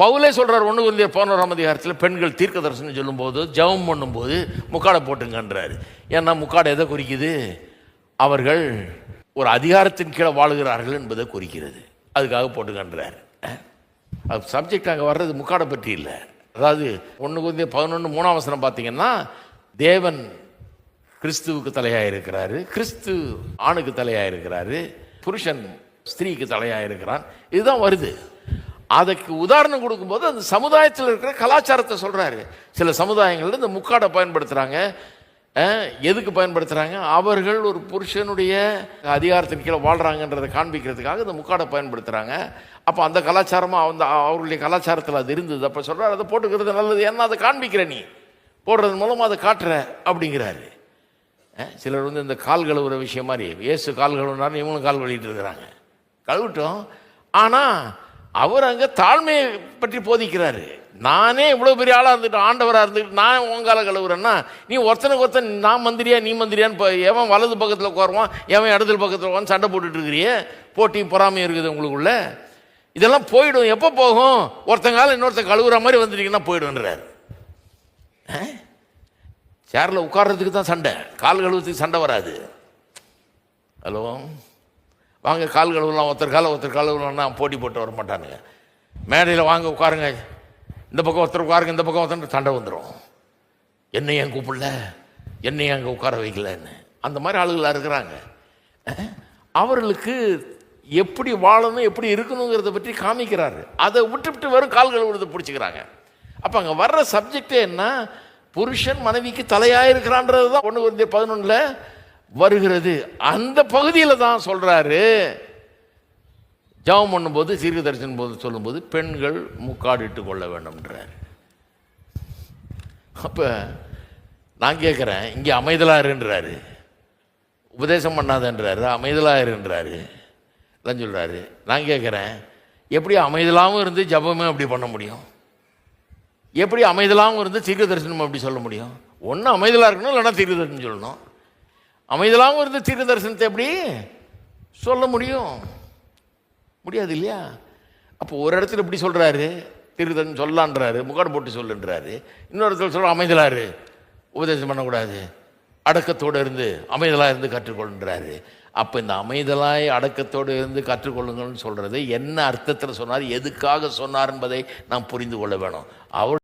பவுலே சொல்கிறார் ஒன்று குந்திய பதினோராம் அதிகாரத்தில் பெண்கள் தீர்க்க தரிசனம் சொல்லும்போது ஜெபம் பண்ணும்போது முக்காடை போட்டுங்கன்றார். ஏன்னா முக்காடை எதை குறிக்குது? அவர்கள் ஒரு அதிகாரத்தின் கீழே வாழுகிறார்கள் என்பதை குறிக்கிறது. அதுக்காக போட்டுக்கன்றார் அது சப்ஜெக்ட் அங்கே வர்றது முக்காடை பற்றி இல்லை. அதாவது ஒன்று குந்திய பதினொன்று மூணாம் வசனம் பார்த்தீங்கன்னா தேவன் கிறிஸ்துவுக்கு தலையாக இருக்கிறாரு கிறிஸ்து ஆணுக்கு தலையாக இருக்கிறாரு புருஷன் ஸ்திரீக்கு தலையாக இருக்கிறான் இதுதான் வருது. அதுக்கு உதாரணம் கொடுக்கும்போது அந்த சமுதாயத்தில் இருக்கிற கலாச்சாரத்தை சொல்கிறாரு சில சமுதாயங்களில் இந்த முக்காடை பயன்படுத்துகிறாங்க எதுக்கு பயன்படுத்துகிறாங்க அவர்கள் ஒரு புருஷனுடைய அதிகாரத்தின் கீழே வாழ்கிறாங்கன்றதை காண்பிக்கிறதுக்காக இந்த முக்காடை பயன்படுத்துகிறாங்க அப்போ அந்த கலாச்சாரமாக அந்த அவர்களுடைய கலாச்சாரத்தில் அது இருந்தது. அப்போ சொல்கிறார் அதை போட்டுக்கிறது நல்லது. ஏன்னா அதை காண்பிக்கிற நீ. போடுறது மூலமாக அதை காட்டுற அப்படிங்கிறாரு. சிலர் வந்து இந்த கால் கழுவுற விஷயம் மாதிரி இயேசு கால் கழுவுனாரு இவங்களும் கால் கழுவிட்டு இருக்கிறாங்க. கழுவிட்டோம். ஆனால் அவர் அங்கே தாழ்மையை பற்றி போதிக்கிறாரு. நானே இவ்வளோ பெரிய ஆளாக இருந்துட்டு ஆண்டவராக இருந்துட்டு நான் உங்கால கழுவுறேன்னா நீ ஒருத்தனுக்கு ஒருத்தன் நான் மந்திரியா நீ மந்திரியான்னு இப்போ எவன் வலது பக்கத்தில் உட்காருவான் எவன் இடது பக்கத்தில் உட்காந்து சண்டை போட்டுட்டு இருக்கிறியே போட்டியும் பொறாமையும் இருக்குது உங்களுக்குள்ள? இதெல்லாம் போயிடும். எப்போ போகும்? ஒருத்தங்கால இன்னொருத்தன் கழுவுற மாதிரி வந்துட்டீங்கன்னா போயிடுன்றார் சேரில் உட்கார்றதுக்கு தான் சண்டை. கால் கழுவுறதுக்கு சண்டை வராது. ஹலோ? வாங்க கால் கழுவலாம் ஒருத்தர் கால ஒருத்தர் கழுவலாம்னா போட்டி போட்டு வர மாட்டானுங்க மேடையில் வாங்க உட்காருங்க. இந்த பக்கம் ஒருத்தர் உட்காருங்க இந்த பக்கம் ஒருத்தர் சண்டை வந்துடும் என்னை ஏன் கூப்பிடல? என்னை அங்கே உட்கார வைக்கலன்னு. அந்த மாதிரி ஆளுகளாக இருக்கிறாங்க. அவர்களுக்கு எப்படி வாழணும் எப்படி இருக்கணுங்கிறத பற்றி காமிக்கிறாரு. அதை விட்டுவிட்டு வெறும் கால் கழுவுறதை பிடிச்சிக்கிறாங்க. அப்போ அங்கே வர்ற சப்ஜெக்டே என்ன? புருஷன் மனைவிக்கு தலையாக இருக்கிறான்றது தான் ஒன்று வந்து பதினொன்றில் வருகிறது. அந்த பகுதியில் தான் சொல்கிறாரு ஜெபம் பண்ணும்போது சீர்க தரிசனம் போது சொல்லும்போது பெண்கள் முக்காடிட்டு கொள்ள வேண்டும்ன்றார். அப்போ நான் கேட்குறேன் இங்கே அமைதலாக இருன்றாரு. உபதேசம் பண்ணாதன்றாரு அமைதலாக இருன்றாரு. எல்லாம் சொல்கிறாரு நான் கேட்குறேன் எப்படி அமைதலாகவும் இருந்து ஜபமே அப்படி பண்ண முடியும்? எப்படி அமைதலாகவும் இருந்து சீர்க தரிசனம் அப்படி சொல்ல முடியும்? ஒன்று அமைதலாக இருக்கணும் இல்லைன்னா தீர்க்க தரிசனம் சொல்லணும். அமைதலாகவும் இருந்து தீர்க்க தரிசனத்தை எப்படி சொல்ல முடியும்? முடியாது இல்லையா? அப்போ ஒரு இடத்துல இப்படி சொல்கிறாரு தீர்க்க சொல்லலான்றாரு முகாடு போட்டு சொல்லுன்றாரு. இன்னொரு இடத்துல சொல்ற அமைதலாரு. உபதேசம் பண்ணக்கூடாது. அடக்கத்தோடு இருந்து அமைதலாக இருந்து கற்றுக்கொள்ளுன்றாரு. அப்போ இந்த அமைதலாய் அடக்கத்தோடு இருந்து கற்றுக்கொள்ளுங்கள்னு சொல்கிறது என்ன அர்த்தத்தில் சொன்னார் எதுக்காக சொன்னார் என்பதை நாம் புரிந்து கொள்ள வேணும். அவர்